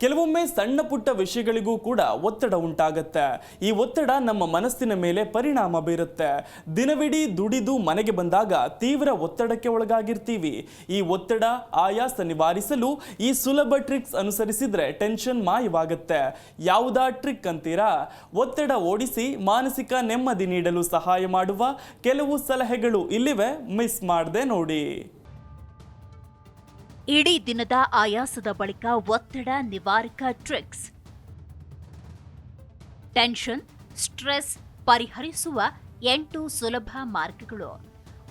ಕೆಲವೊಮ್ಮೆ ಸಣ್ಣ ಪುಟ್ಟ ವಿಷಯಗಳಿಗೂ ಕೂಡ ಒತ್ತಡ ಉಂಟಾಗತ್ತೆ. ಈ ಒತ್ತಡ ನಮ್ಮ ಮನಸ್ಸಿನ ಮೇಲೆ ಪರಿಣಾಮ ಬೀರುತ್ತೆ. ದಿನವಿಡೀ ದುಡಿದು ಮನೆಗೆ ಬಂದಾಗ ತೀವ್ರ ಒತ್ತಡಕ್ಕೆ ಒಳಗಾಗಿರ್ತೀವಿ. ಈ ಒತ್ತಡ ಆಯಾಸ ನಿವಾರಿಸಲು ಈ ಸುಲಭ ಟ್ರಿಕ್ಸ್ ಅನುಸರಿಸಿದ್ರೆ ಟೆನ್ಷನ್ ಮಾಯವಾಗುತ್ತೆ. ಯಾವುದಾ ಟ್ರಿಕ್ ಅಂತೀರಾ? ಒತ್ತಡ ಓಡಿಸಿ ಮಾನಸಿಕ ನೆಮ್ಮದಿ ನೀಡಲು ಸಹಾಯ ಮಾಡುವ ಕೆಲವು ಸಲಹೆಗಳು ಇಲ್ಲಿವೆ. ಮಿಸ್ ಮಾಡದೆ ನೋಡಿ. ಇಡೀ ದಿನದ ಆಯಾಸದ ಬಳಿಕ ಒತ್ತಡ ನಿವಾರಕ ಟ್ರಿಕ್ಸ್. ಟೆನ್ಷನ್, ಸ್ಟ್ರೆಸ್ ಪರಿಹರಿಸುವ ಎಂಟು ಸುಲಭ ಮಾರ್ಗಗಳು.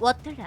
ಒತ್ತಡ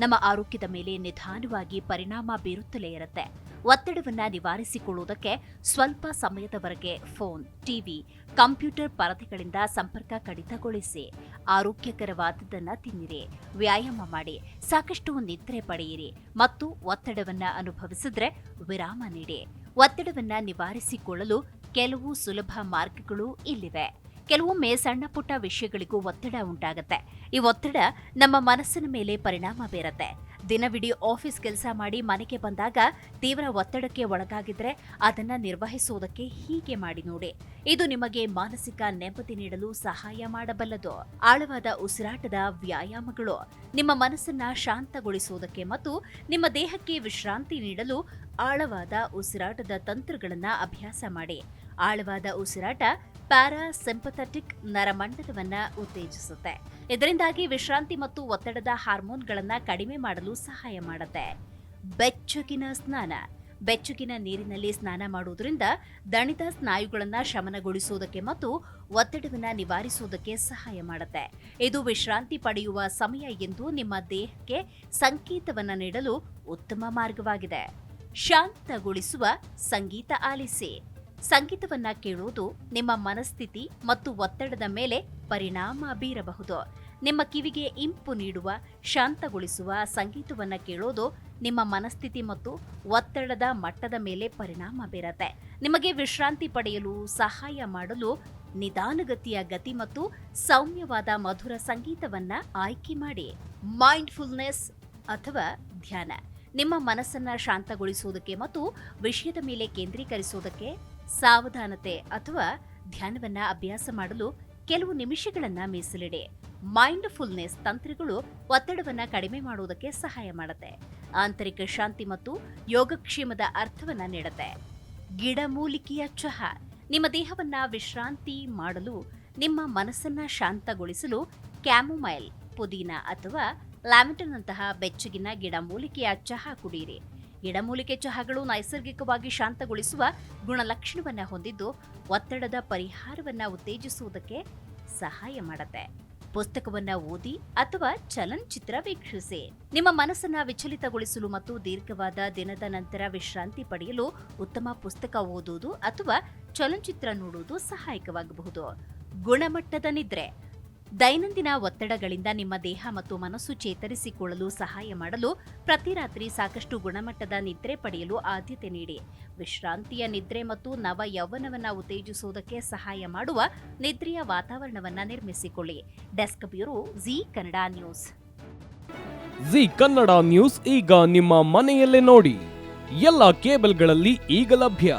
ನಮ್ಮ ಆರೋಗ್ಯದ ಮೇಲೆ ನಿಧಾನವಾಗಿ ಪರಿಣಾಮ ಬೀರುತ್ತಲೇ ಇರುತ್ತೆ. ಒತ್ತಡವನ್ನ ನಿವಾರಿಸಿಕೊಳ್ಳುವುದಕ್ಕೆ ಸ್ವಲ್ಪ ಸಮಯದವರೆಗೆ ಫೋನ್, ಟಿವಿ, ಕಂಪ್ಯೂಟರ್ ಪರದೆಗಳಿಂದ ಸಂಪರ್ಕ ಕಡಿತಗೊಳಿಸಿ, ಆರೋಗ್ಯಕರವಾದದ್ದನ್ನ ತಿನ್ನಿರಿ, ವ್ಯಾಯಾಮ ಮಾಡಿ, ಸಾಕಷ್ಟು ನಿದ್ರೆ ಪಡೆಯಿರಿ ಮತ್ತು ಒತ್ತಡವನ್ನ ಅನುಭವಿಸಿದ್ರೆ ವಿರಾಮ ನೀಡಿ. ಒತ್ತಡವನ್ನ ನಿವಾರಿಸಿಕೊಳ್ಳಲು ಕೆಲವು ಸುಲಭ ಮಾರ್ಗಗಳು ಇಲ್ಲಿವೆ. ಕೆಲವೊಮ್ಮೆ ಸಣ್ಣ ಪುಟ್ಟ ವಿಷಯಗಳಿಗೂ ಒತ್ತಡ ಉಂಟಾಗುತ್ತೆ. ಈ ಒತ್ತಡ ನಮ್ಮ ಮನಸ್ಸಿನ ಮೇಲೆ ಪರಿಣಾಮ ಬೀರತ್ತೆ. ದಿನವಿಡೀ ಆಫೀಸ್ ಕೆಲಸ ಮಾಡಿ ಮನೆಗೆ ಬಂದಾಗ ತೀವ್ರ ಒತ್ತಡಕ್ಕೆ ಒಳಗಾಗಿದ್ರೆ ಅದನ್ನ ನಿರ್ವಹಿಸುವುದಕ್ಕೆ ಹೀಗೆ ಮಾಡಿ ನೋಡಿ. ಇದು ನಿಮಗೆ ಮಾನಸಿಕ ನೆಮ್ಮದಿ ನೀಡಲು ಸಹಾಯ ಮಾಡಬಲ್ಲದು. ಆಳವಾದ ಉಸಿರಾಟದ ವ್ಯಾಯಾಮಗಳು ನಿಮ್ಮ ಮನಸ್ಸನ್ನ ಶಾಂತಗೊಳಿಸುವುದಕ್ಕೆ ಮತ್ತು ನಿಮ್ಮ ದೇಹಕ್ಕೆ ವಿಶ್ರಾಂತಿ ನೀಡಲು ಆಳವಾದ ಉಸಿರಾಟದ ತಂತ್ರಗಳನ್ನ ಅಭ್ಯಾಸ ಮಾಡಿ. ಆಳವಾದ ಉಸಿರಾಟ ಪ್ಯಾರಾಸಿಂಪಥೆಟಿಕ್ ನರಮಂಡಲವನ್ನ ಉತ್ತೇಜಿಸುತ್ತೆ. ಇದರಿಂದಾಗಿ ವಿಶ್ರಾಂತಿ ಮತ್ತು ಒತ್ತಡದ ಹಾರ್ಮೋನ್ಗಳನ್ನ ಕಡಿಮೆ ಮಾಡಲು ಸಹಾಯ ಮಾಡುತ್ತೆ. ಬೆಚ್ಚಗಿನ ಸ್ನಾನ. ಬೆಚ್ಚಗಿನ ನೀರಿನಲ್ಲಿ ಸ್ನಾನ ಮಾಡುವುದರಿಂದ ದಣಿದ ಸ್ನಾಯುಗಳನ್ನು ಶಮನಗೊಳಿಸುವುದಕ್ಕೆ ಮತ್ತು ಒತ್ತಡವನ್ನು ನಿವಾರಿಸುವುದಕ್ಕೆ ಸಹಾಯ ಮಾಡುತ್ತೆ. ಇದು ವಿಶ್ರಾಂತಿ ಪಡೆಯುವ ಸಮಯ ಎಂದು ನಿಮ್ಮ ದೇಹಕ್ಕೆ ಸಂಕೇತವನ್ನ ನೀಡಲು ಉತ್ತಮ ಮಾರ್ಗವಾಗಿದೆ. ಶಾಂತಗೊಳಿಸುವ ಸಂಗೀತ ಆಲಿಸಿ. ಸಂಗೀತವನ್ನ ಕೇಳುವುದು ನಿಮ್ಮ ಮನಸ್ಥಿತಿ ಮತ್ತು ಒತ್ತಡದ ಮೇಲೆ ಪರಿಣಾಮ ಬೀರಬಹುದು. ನಿಮ್ಮ ಕಿವಿಗೆ ಇಂಪು ನೀಡುವ, ಶಾಂತಗೊಳಿಸುವ ಸಂಗೀತವನ್ನ ಕೇಳೋದು ನಿಮ್ಮ ಮನಸ್ಥಿತಿ ಮತ್ತು ಒತ್ತಡದ ಮಟ್ಟದ ಮೇಲೆ ಪರಿಣಾಮ ಬೀರತ್ತೆ. ನಿಮಗೆ ವಿಶ್ರಾಂತಿ ಪಡೆಯಲು ಸಹಾಯ ಮಾಡಲು ನಿಧಾನಗತಿಯ ಗತಿ ಮತ್ತು ಸೌಮ್ಯವಾದ ಮಧುರ ಸಂಗೀತವನ್ನ ಆಯ್ಕೆ ಮಾಡಿ. ಮೈಂಡ್ಫುಲ್ನೆಸ್ ಅಥವಾ ಧ್ಯಾನ. ನಿಮ್ಮ ಮನಸ್ಸನ್ನ ಶಾಂತಗೊಳಿಸುವುದಕ್ಕೆ ಮತ್ತು ವಿಷಯದ ಮೇಲೆ ಕೇಂದ್ರೀಕರಿಸುವುದಕ್ಕೆ ಸಾವಧಾನತೆ ಅಥವಾ ಧ್ಯಾನವನ್ನ ಅಭ್ಯಾಸ ಮಾಡಲು ಕೆಲವು ನಿಮಿಷಗಳನ್ನ ಮೀಸಲಿಡಿ. ಮೈಂಡ್ಫುಲ್ನೆಸ್ ತಂತ್ರಗಳು ಒತ್ತಡವನ್ನ ಕಡಿಮೆ ಮಾಡುವುದಕ್ಕೆ ಸಹಾಯ ಮಾಡುತ್ತೆ. ಆಂತರಿಕ ಶಾಂತಿ ಮತ್ತು ಯೋಗಕ್ಷೇಮದ ಅರ್ಥವನ್ನ ನೀಡುತ್ತೆ. ಗಿಡಮೂಲಿಕೆಯ ಚಹಾ, ನಿಮ್ಮ ದೇಹವನ್ನ ವಿಶ್ರಾಂತಿ ಮಾಡಲು, ನಿಮ್ಮ ಮನಸ್ಸನ್ನ ಶಾಂತಗೊಳಿಸಲು ಕ್ಯಾಮೊಮೈಲ್, ಪುದೀನ ಅಥವಾ ಲ್ಯಾವೆಂಡರ್ನಂತಹ ಬೆಚ್ಚಗಿನ ಗಿಡಮೂಲಿಕೆಯ ಚಹಾ ಕುಡಿಯಿರಿ ಗಿಡಮೂಲಿಕೆ ಚಹಾಗಳು ನೈಸರ್ಗಿಕವಾಗಿ ಶಾಂತಗೊಳಿಸುವ ಗುಣಲಕ್ಷಣವನ್ನ ಹೊಂದಿದ್ದು, ಒತ್ತಡದ ಪರಿಹಾರವನ್ನ ಉತ್ತೇಜಿಸುವುದಕ್ಕೆ ಸಹಾಯ ಮಾಡುತ್ತೆ. ಪುಸ್ತಕವನ್ನ ಓದಿ ಅಥವಾ ಚಲನಚಿತ್ರ ವೀಕ್ಷಿಸಿ. ನಿಮ್ಮ ಮನಸ್ಸನ್ನ ವಿಚಲಿತಗೊಳಿಸಲು ಮತ್ತು ದೀರ್ಘವಾದ ದಿನದ ನಂತರ ವಿಶ್ರಾಂತಿ ಪಡೆಯಲು ಉತ್ತಮ ಪುಸ್ತಕ ಓದುವುದು ಅಥವಾ ಚಲನಚಿತ್ರ ನೋಡುವುದು ಸಹಾಯಕವಾಗಬಹುದು. ಗುಣಮಟ್ಟದ ನಿದ್ರೆ. ದೈನಂದಿನ ಒತ್ತಡಗಳಿಂದ ನಿಮ್ಮ ದೇಹ ಮತ್ತು ಮನಸ್ಸು ಚೇತರಿಸಿಕೊಳ್ಳಲು ಸಹಾಯ ಮಾಡಲು ಪ್ರತಿ ರಾತ್ರಿ ಸಾಕಷ್ಟು ಗುಣಮಟ್ಟದ ನಿದ್ರೆ ಪಡೆಯಲು ಆದ್ಯತೆ ನೀಡಿ. ವಿಶ್ರಾಂತಿಯ ನಿದ್ರೆ ಮತ್ತು ನವ ಯೌವನವನ್ನು ಉತ್ತೇಜಿಸುವುದಕ್ಕೆ ಸಹಾಯ ಮಾಡುವ ನಿದ್ರೆಯ ವಾತಾವರಣವನ್ನು ನಿರ್ಮಿಸಿಕೊಳ್ಳಿ. Desk bureau Zee Kannada news. Zee Kannada news ಈಗ ನಿಮ್ಮ ಮನೆಯಲ್ಲೇ ನೋಡಿ. ಎಲ್ಲ ಕೇಬಲ್ಗಳಲ್ಲಿ ಈಗ ಲಭ್ಯ.